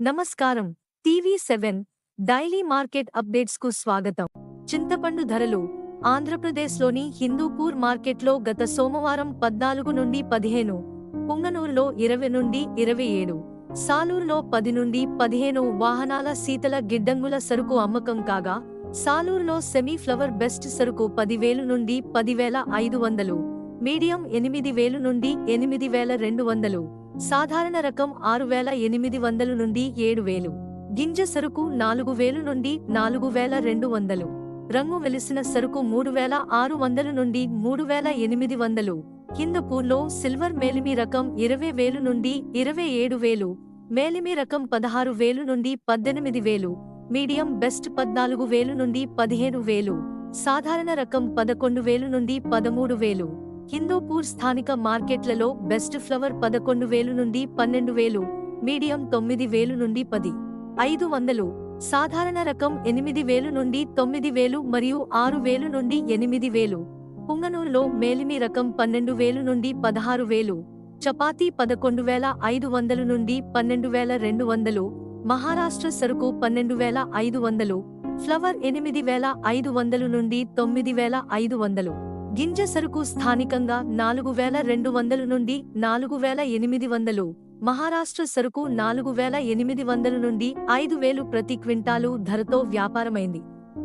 నమస్కారం. TV seven daily market అప్డేట్స్కు స్వాగతం. చింతపండు ధరలు. ఆంధ్రప్రదేశ్లోని హిందూపూర్ మార్కెట్లో గత సోమవారం పద్నాలుగు నుండి పదిహేను పుంగనూరులో ఇరవై నుండి ఇరవై ఏడు సాలూరులో పది నుండి పదిహేను వాహనాల శీతల గిడ్డంగుల సరుకు అమ్మకం కాగా సాలూరులో సెమీ ఫ్లవర్ బెస్ట్ సరుకు పదివేలు నుండి పదివేల ఐదు వందలు మీడియం ఎనిమిది వేలు నుండి ఎనిమిది వేల రెండు వందలు సాధారణ రకం ఆరు వేల ఎనిమిది వందలు నుండి ఏడు వేలు. గింజ సరుకు నాలుగు వేలు నుండి నాలుగు వేల రెండు వందలు. రంగు వెలిసిన సరుకు మూడు వేల ఆరు వందలు నుండి మూడు వేల ఎనిమిది వందలు. కిందపూర్లో సిల్వర్ మేలిమి రకం ఇరవై వేలు నుండి ఇరవై ఏడు వేలు. మేలిమి రకం పదహారు వేలు నుండి పద్దెనిమిది వేలు. మీడియం బెస్ట్ పద్నాలుగు వేలు నుండి పదిహేను వేలు. సాధారణ రకం పదకొండు వేలు నుండి పదమూడు వేలు. హిందూపూర్ స్థానిక మార్కెట్లలో బెస్ట్ ఫ్లవర్ పదకొండు వేలు నుండి పన్నెండు వేలు మీడియం తొమ్మిది వేలు నుండి పది ఐదు వందలు సాధారణ రకం ఎనిమిది వేలు నుండి తొమ్మిది వేలు మరియు ఆరు వేలు నుండి ఎనిమిది వేలు పుంగనూరులో మేలిమి రకం పన్నెండు వేలు నుండి పదహారు వేలు చపాతీ పదకొండు వేల ఐదు వందలు నుండి పన్నెండు వేల రెండు వందలు మహారాష్ట్ర సరుకు పన్నెండు వేల ఐదు వందలు ఫ్లవర్ ఎనిమిది వేల ఐదు వందలు నుండి తొమ్మిది వేల ఐదు వందలు. గింజ సరుకు స్థానికంగా నాలుగు వేల రెండు వందల నుండి నాలుగు వేల ఎనిమిది వందలు. మహారాష్ట్ర సరుకు నాలుగు వేల ఎనిమిది వందల నుండి ఐదు వేలు ప్రతి క్వింటాలు ధరతో వ్యాపారమైంది.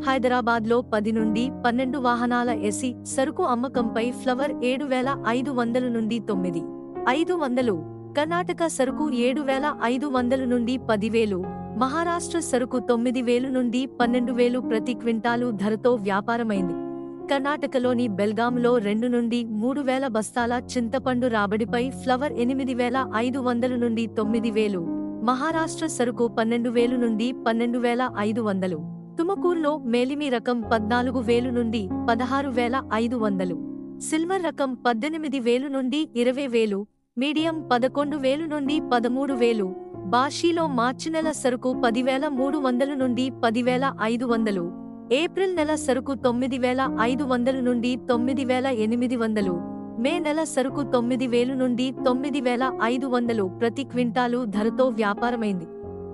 హైదరాబాద్లో పది నుండి పన్నెండు వాహనాల ఎసి సరుకు అమ్మకంపై ఫ్లవర్ ఏడు వేల ఐదు వందల నుండి తొమ్మిది. ఐదు వందలు. కర్ణాటక సరుకు ఏడు వేల ఐదు వందల నుండి పదివేలు మహారాష్ట్ర సరుకు తొమ్మిది వేలు నుండి పన్నెండు వేలు ప్రతి క్వింటాలు ధరతో వ్యాపారమైంది. కర్ణాటకలోని బెల్గాంలో రెండు నుండి మూడు వేల బస్తాల చింతపండు రాబడిపై ఫ్లవర్ ఎనిమిది వేల ఐదు వందలు నుండి తొమ్మిది వేలు మహారాష్ట్ర సరుకు పన్నెండు వేలు నుండి పన్నెండు వేల ఐదు వందలు తుమకూరులో మేలిమి రకం పద్నాలుగు వేలు నుండి పదహారు వేల ఐదు వందలు సిల్వర్ రకం పద్దెనిమిది వేలు నుండి ఇరవై వేలు మీడియం పదకొండు వేలు నుండి పదమూడు వేలు బాషీలో మార్చి నెల సరుకు పదివేల మూడు వందలు నుండి పదివేల ఐదు వందలు ఏప్రిల్ నెల సరుకు తొమ్మిది వేల ఐదు వందలు నుండి తొమ్మిది వేల ఎనిమిది వందలు. మే నెల సరుకు తొమ్మిది వేలు నుండి తొమ్మిది వేల ఐదు వందలు ప్రతి క్వింటాలు ధరతో వ్యాపారమైంది.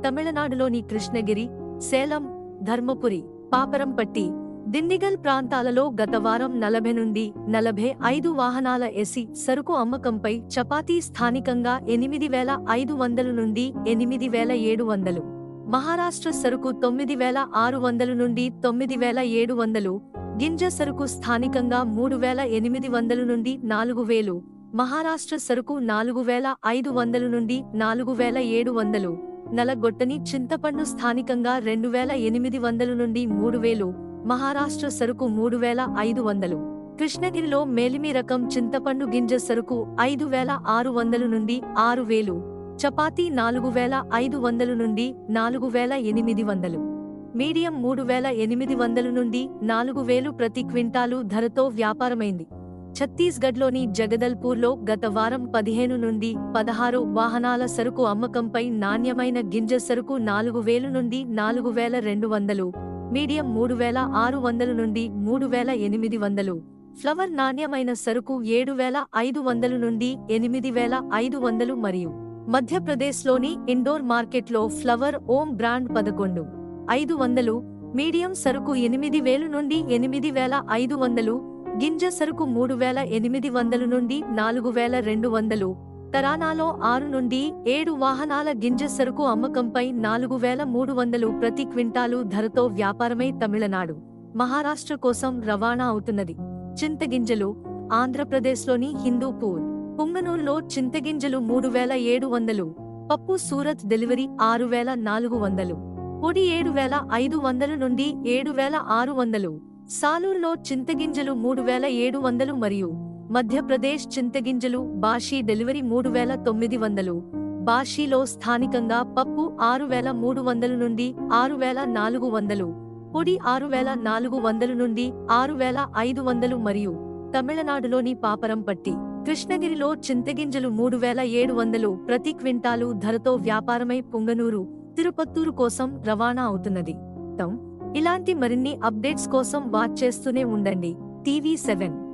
తమిళనాడులోని కృష్ణగిరి సేలం ధర్మపురి పాపరంపట్టి దిండిగల్ ప్రాంతాలలో గత వారం నలభై నుండి నలభై ఐదు వాహనాల ఎసి సరుకు అమ్మకంపై చపాతీ స్థానికంగా ఎనిమిది వేల ఐదు వందలు నుండి ఎనిమిది వేల ఏడు వందలు. మహారాష్ట్ర సరుకు తొమ్మిది వేల ఆరు వందలు నుండి తొమ్మిది వేల ఏడు వందలు గింజ సరుకు స్థానికంగా మూడు వేల ఎనిమిది వందలు నుండి నాలుగు వేలు మహారాష్ట్ర సరుకు నాలుగు వేల ఐదు వందలు నుండి నాలుగు వేల ఏడు వందలు నలగొట్టని చింతపండు స్థానికంగా రెండు వేల ఎనిమిది వందలు నుండి మూడు వేలు మహారాష్ట్ర సరుకు మూడు వేల ఐదు వందలు. కృష్ణగిరిలో మేలిమి రకం చింతపండు గింజ సరుకు ఐదు వేల ఆరు వందలు నుండి ఆరు వేలు చపాతీ నాలుగు వేల ఐదు వందలు నుండి నాలుగు వేల ఎనిమిది వందలు. మీడియం మూడు వేల ఎనిమిది వందలు నుండి నాలుగు వేలు ప్రతి క్వింటాలు ధరతో వ్యాపారమైంది. ఛత్తీస్గఢ్లోని జగదల్పూర్లో గత వారం పదిహేను నుండి పదహారు వాహనాల సరుకు అమ్మకంపై నాణ్యమైన గింజ సరుకు నాలుగు వేలు నుండి నాలుగు వేల రెండు వందలు మీడియం మూడు వేల ఆరు వందలు నుండి మూడు వేల ఎనిమిది వందలు ఫ్లవర్ నాణ్యమైన సరుకు ఏడు వేల ఐదు వందలు నుండి ఎనిమిది వేల ఐదు వందలు మరియు మధ్యప్రదేశ్లోని ఇండోర్ మార్కెట్లో ఫ్లవర్ ఓం బ్రాండ్ పదకొండు ఐదు వందలు మీడియం సరుకు ఎనిమిది వేలు నుండి ఎనిమిది వేల ఐదు వందలు గింజ సరుకు మూడు వేల ఎనిమిది వందలు నుండి నాలుగు వేల రెండు వందలు తరానాలో ఆరు నుండి ఏడు వాహనాల గింజ సరుకు అమ్మకంపై నాలుగు వేల మూడు వందలు ప్రతి క్వింటాలు ధరతో వ్యాపారమై తమిళనాడు మహారాష్ట్ర కోసం రవాణా అవుతున్నది. చింతగింజలు ఆంధ్రప్రదేశ్లోని హిందూపూర్ పుంగనూరులో చింతగింజలు మూడు వేల ఏడు వందలు పప్పు సూరత్ డెలివరీ ఆరు వేల నాలుగు వందలు పొడి ఏడు వేల ఐదు వందలు నుండి ఏడు వేల ఆరు వందలు సాలూరులో చింతగింజలు మూడు వేల ఏడు వందలు మరియు మధ్యప్రదేశ్ చింతగింజలు బాషీ డెలివరీ మూడు వేల తొమ్మిది వందలు బాషీలో స్థానికంగా పప్పు ఆరు వేల మూడు వందలు నుండి ఆరు వేల నాలుగు వందలు పొడి ఆరు వేల నాలుగు వందలు నుండి ఆరు వేల ఐదు వందలు మరియు తమిళనాడులోని పాపరంపట్టి. కృష్ణగిరిలో చింతగింజలు మూడు వేల ఏడు వందలు ప్రతి క్వింటాలు ధరతో వ్యాపారమై పుంగనూరు తిరుపత్తూరు కోసం రవాణా అవుతున్నది. ఇలాంటి మరిన్ని అప్డేట్స్ కోసం వాచ్ చేస్తూనే ఉండండి. TV seven.